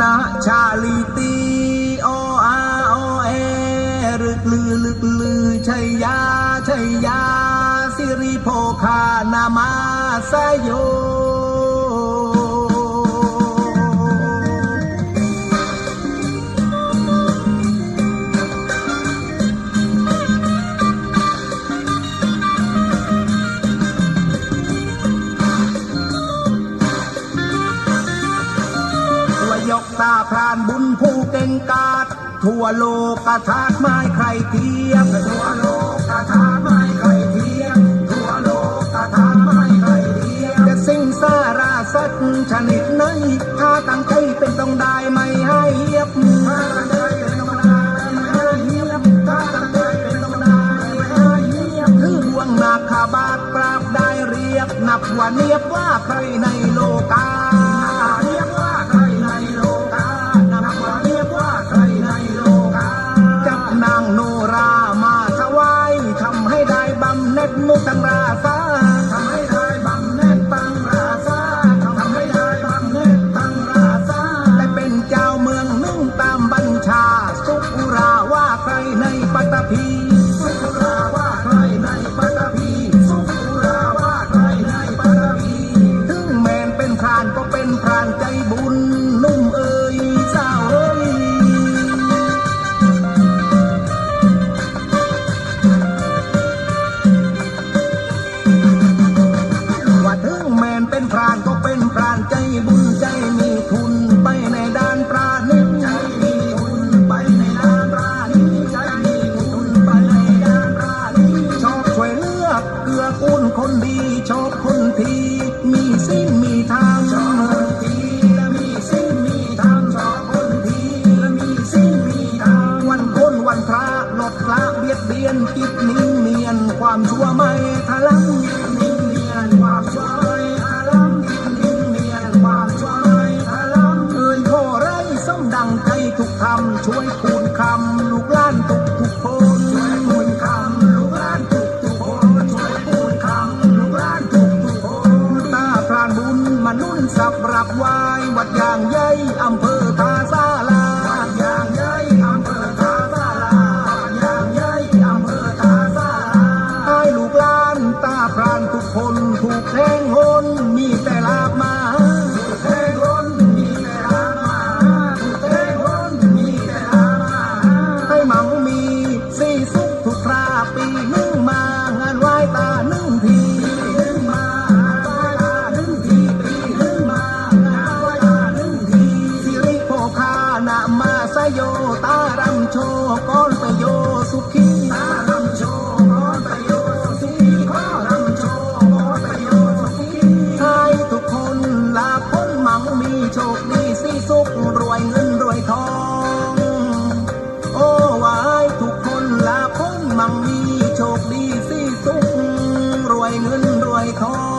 นาชาลีตีโออาโอเอลึกลือลึกลือชัยยาชัยยาสิริโพคานามาสยโย กตาพรานบุญผู้เก่งกาจทั่วโลกกระทาดไม้ใครเทียมทั่วโลกกระทาดไม้ใครเทียมทั่วโลกกระทาดไม้ใครเทียมจะสิ่งสาราสัตว์ชนิดไหนถ้าตั้งใจเป็นต้องได้ไม่ให้เยีบถ้าตังใจเป็นต้องได้ไม่ให้เยียบถ้าตังใจเป็นต้องได้ไม่ให้เยีบถือดวงนาคาบาทปราบได้เรียบนับว่าเนียบว่าใครในโลกา のため คนดีชอบคนทีมีสิ้นมีทางชอบคนทีและมีสิ้นมีทางชอบคนทีและมีสิ้นมีทางวันพ้นวันพระหลดละเบียดเบียนจิตนิ่งเนียนความชั่วไม่ทะลัง สุขดีสีสุขรวยเงินรวยทอง โอ้วายทุกคนลาพ้นมั่งมีโชคดีสีสุขรวยเงินรวยทอง